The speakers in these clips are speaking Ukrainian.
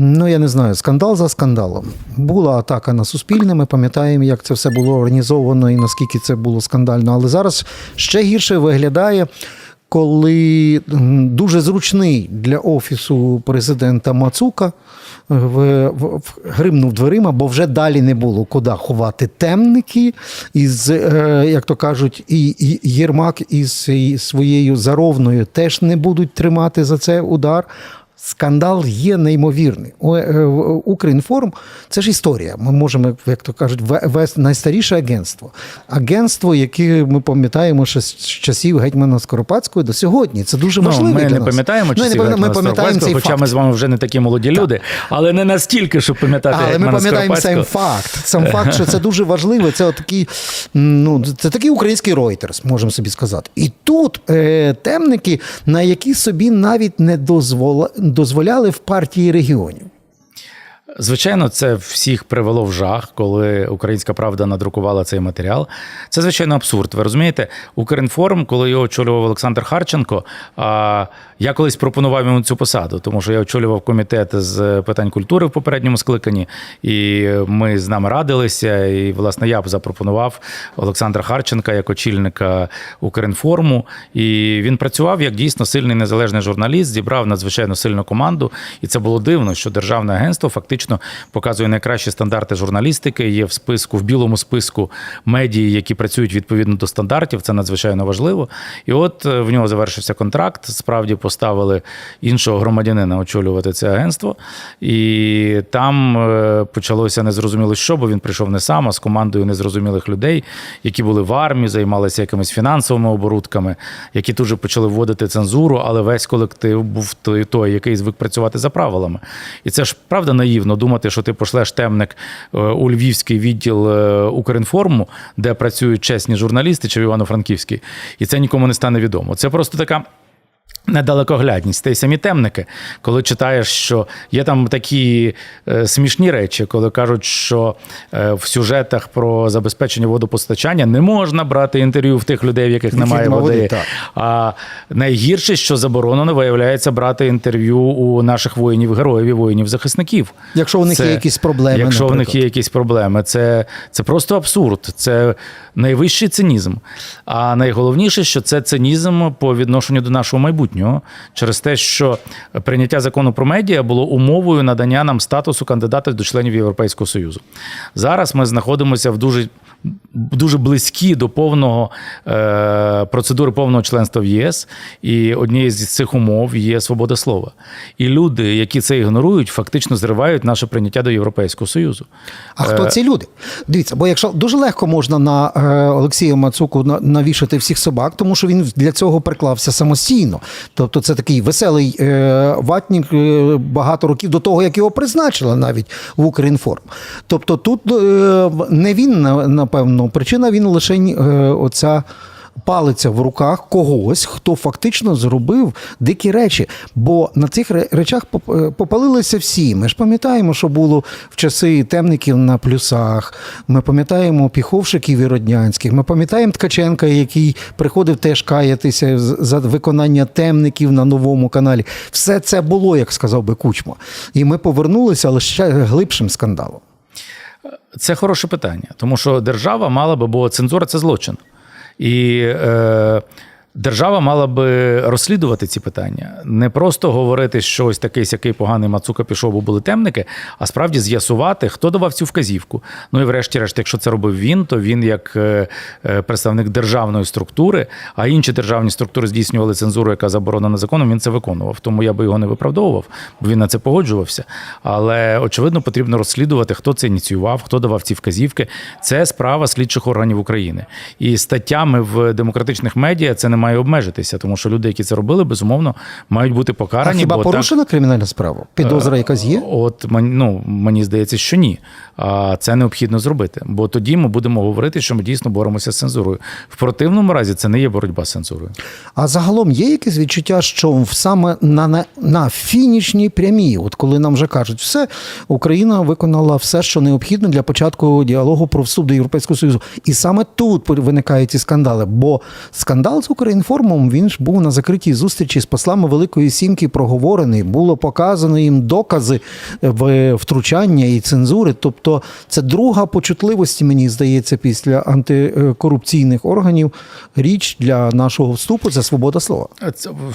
Ну, я не знаю, скандал за скандалом. Була атака на суспільне. Ми пам'ятаємо, як це все було організовано і наскільки це було скандально. Але зараз ще гірше виглядає, коли дуже зручний для офісу президента Мацука в, в, в- гримнув дверима, бо вже далі не було куди ховати темники. Із, е, як то кажуть, і, і Єрмак із своєю заровною теж не будуть тримати за це удар. Скандал є неймовірний. О, е, Укрінформ це ж історія. Ми можемо, як то кажуть, найстаріше агентство. Агентство, яке ми пам'ятаємо ще з часів гетьмана Скоропадського до сьогодні. Це дуже важливо. Ну, ми для не нас. пам'ятаємо Ну, не пам'ятаємо, ми пам'ятаємо цей хоча факт. ми з вами вже не такі молоді люди, але не настільки, щоб пам'ятати Але ми пам'ятаємо сам факт. Сам факт, що це дуже важливо. Це такий, ну, це такий український Reuters, можемо собі сказати. І тут е, темники, на які собі навіть не дозвола, дозволяли в партії регіонів. Звичайно, це всіх привело в жах, коли Українська Правда надрукувала цей матеріал. Це звичайно абсурд. Ви розумієте, Укрінформ, коли його очолював Олександр Харченко, а, я колись пропонував йому цю посаду, тому що я очолював комітет з питань культури в попередньому скликанні, і ми з нами радилися. І, власне, я б запропонував Олександра Харченка як очільника Укрінформу. І він працював як дійсно сильний незалежний журналіст, зібрав надзвичайно сильну команду. І це було дивно, що державне агентство фактично показує найкращі стандарти журналістики. Є в списку, в білому списку медії, які працюють відповідно до стандартів. Це надзвичайно важливо. І от е, в нього завершився контракт. Справді поставили іншого громадянина очолювати це агентство. І там е, почалося незрозуміло що, бо він прийшов не сам, а з командою незрозумілих людей, які були в армії, займалися якимись фінансовими оборудками, які тут же почали вводити цензуру, але весь колектив був той, той, який звик працювати за правилами. І це ж правда наївно думати, що ти пошлеш темник е, у львівський відділ е, Укрінформу, де працюють чесні журналісти, чи в Івано-Франківській, і це нікому не стане відомо. Це просто така. Недалекоглядність, та й самі темники, коли читаєш, що є там такі е, смішні речі, коли кажуть, що е, в сюжетах про забезпечення водопостачання не можна брати інтерв'ю в тих людей, в яких Яких немає води. води. А найгірше, що заборонено, виявляється брати інтерв'ю у наших воїнів, героїв і воїнів-захисників. Якщо у них є якісь проблеми, Якщо в них є якісь проблеми, це, це просто абсурд. Це найвищий цинізм. А найголовніше, що це цинізм по відношенню до нашого майбутнього, через те, що прийняття закону про медіа було умовою надання нам статусу кандидата до членів Європейського Союзу. Зараз ми знаходимося в дуже. Дуже близькі до повного е, процедури повного членства в ЄС, і однією з цих умов є свобода слова. І люди, які це ігнорують, фактично зривають наше прийняття до Європейського Союзу. А хто ці люди? Дивіться, бо якщо дуже легко можна на е, Олексія Мацуку на- навішати всіх собак, тому що він для цього приклався самостійно. Тобто це такий веселий е, ватнік е, багато років до того, як його призначили навіть в Українформ. Тобто тут е, не він, напевно, причина він лише е, оця. Палиця в руках когось, хто фактично зробив дикі речі. Бо на цих речах е, попалилися всі. Ми ж пам'ятаємо, що було в часи темників на плюсах. Ми пам'ятаємо піховшиків і роднянських. Ми пам'ятаємо Ткаченка, який приходив теж каятися за виконання темників на новому каналі. Все це було, як сказав би Кучма. І ми повернулися, але ще глибшим скандалом. Це хороше питання, тому що держава мала би, бо цензура це злочин. І е, держава мала би розслідувати ці питання. Не просто говорити, що ось такий сякий поганий Мацука пішов, бо були темники, а справді з'ясувати, хто давав цю вказівку. Ну і врешті-решт, якщо це робив він, то він як е, е, представник державної структури, а інші державні структури здійснювали цензуру, яка заборонена законом, він це виконував. Тому я би його не виправдовував, бо він на це погоджувався. Але очевидно, потрібно розслідувати, хто це ініціював, хто давав ці вказівки. Це справа слідчих органів України. І статтями в демократичних медіа це не має обмежитися, тому що люди, які це робили, безумовно, мають бути А покарані. хіба бо так- порушена кримінальна справа? Підозра якась є? От ну, мені здається, що ні. Це необхідно зробити. Бо тоді ми будемо говорити, що ми дійсно боремося з цензурою. В противному разі це не є боротьба з цензурою. А загалом є якесь відчуття, що саме на, на, на фінішній прямій, от коли нам вже кажуть, все, Україна виконала все, що необхідно для початку діалогу про вступ до Європейського Союзу. І саме тут виникають ці скандали. Бо скандал з Укрінформом він ж був на закритій зустрічі з послами Великої Сімки проговорений. Було показано їм докази втручання і цензури. Тобто, це друга по чутливості, мені здається, після антикорупційних органів річ для нашого вступу це свобода слова.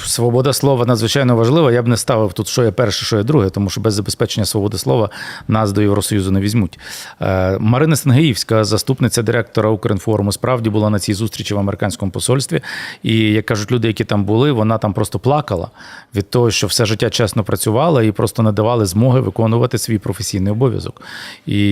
Свобода слова надзвичайно важлива. Я б не ставив тут, що є перше, що є друге, тому що без забезпечення свободи слова нас до Євросоюзу не візьмуть. Е, Марина Сенгеївська, заступниця директора Укрінформу, справді була на цій зустрічі в американському посольстві. І як кажуть люди, які там були, вона там просто плакала від того, що все життя чесно працювала і просто не давали змоги виконувати свій професійний обов'язок. І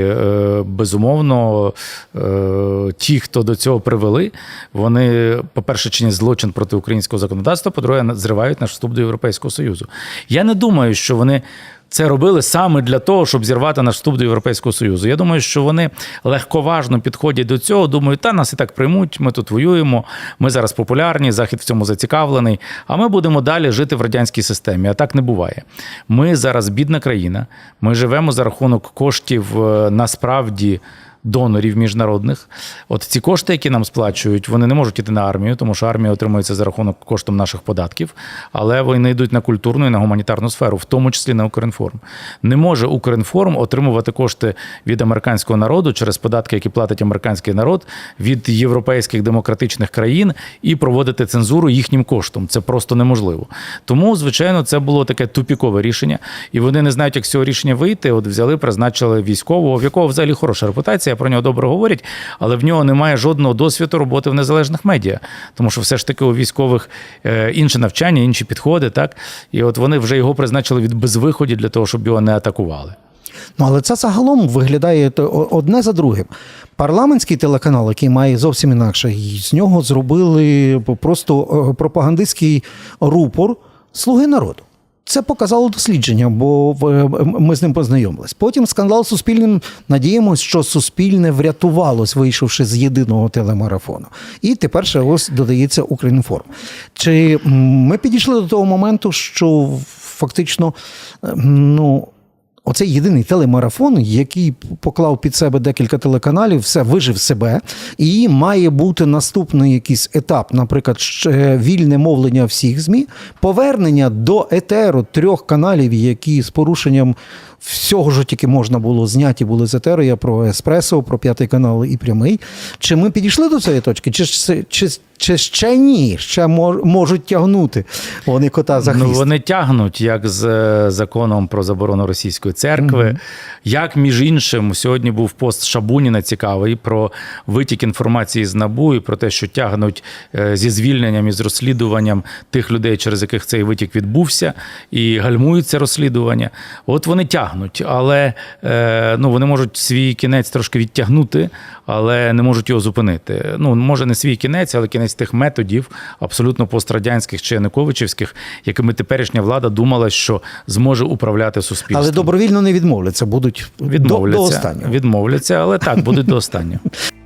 е, безумовно, е, ті, хто до цього привели, вони, по-перше, чинять злочин проти українського законодавства, по-друге, зривають наш вступ до Європейського Союзу. Я не думаю, що вони. Це робили саме для того, щоб зірвати наш вступ до Європейського Союзу. Я думаю, що вони легковажно підходять до цього. Думають, та нас і так приймуть, ми тут воюємо, ми зараз популярні, захід в цьому зацікавлений. А ми будемо далі жити в радянській системі. А так не буває. Ми зараз бідна країна. Ми живемо за рахунок коштів е, насправді. Донорів міжнародних, от ці кошти, які нам сплачують, вони не можуть іти на армію, тому що армія отримується за рахунок коштом наших податків, але вони йдуть на культурну і на гуманітарну сферу, в тому числі на Укрінформ. Не може Укрінформ отримувати кошти від американського народу через податки, які платить американський народ, від європейських демократичних країн і проводити цензуру їхнім коштом. Це просто неможливо. Тому, звичайно, це було таке тупікове рішення, і вони не знають, як з цього рішення вийти. От взяли, призначили військового, в якого взагалі хороша репутація, про нього добре говорять, але в нього немає жодного досвіду роботи в незалежних медіа, тому що все ж таки у військових е, інше навчання, інші підходи, так і от вони вже його призначили від безвиході для того, щоб його не атакували. Ну, але це загалом виглядає одне за другим. Парламентський телеканал, який має зовсім інакше, з нього зробили просто е, пропагандистський рупор Слуги народу. Це показало дослідження, бо в- ми з ним познайомились. Потім скандал суспільним. Надіємось, що суспільне врятувалось, вийшовши з єдиного телемарафону. І тепер ще ось додається Українформ. Чи ми підійшли до того моменту, що фактично е, ну. Оцей єдиний телемарафон, який поклав під себе декілька телеканалів, все вижив себе, і має бути наступний якийсь етап, наприклад, ще вільне мовлення всіх ЗМІ, повернення до етеру трьох каналів, які з порушенням всього що тільки можна було зняті були з етеру. Я про еспресо, про п'ятий канал і прямий. Чи ми підійшли до цієї точки? Чи, чи, чи, ще ні? Ще мож- можуть тягнути вони кота за хвіст? Ну, вони тягнуть як з е, законом про заборону російської церкви, як між іншим сьогодні був пост Шабуніна цікавий про витік інформації з НАБУ і про те, що тягнуть е, зі звільненням і з розслідуванням тих людей, через яких цей витік відбувся, і гальмують це розслідування. От вони тягнуть, але е, ну вони можуть свій кінець трошки відтягнути, але не можуть його зупинити. Ну може не свій кінець, але кінець тих методів, абсолютно пострадянських чи януковичівських, якими теперішня влада думала, що зможе управляти суспільством. Але добровільно не відмовляться, будуть до, відмовляться, до останнього. відмовляться, але так будуть до останнього.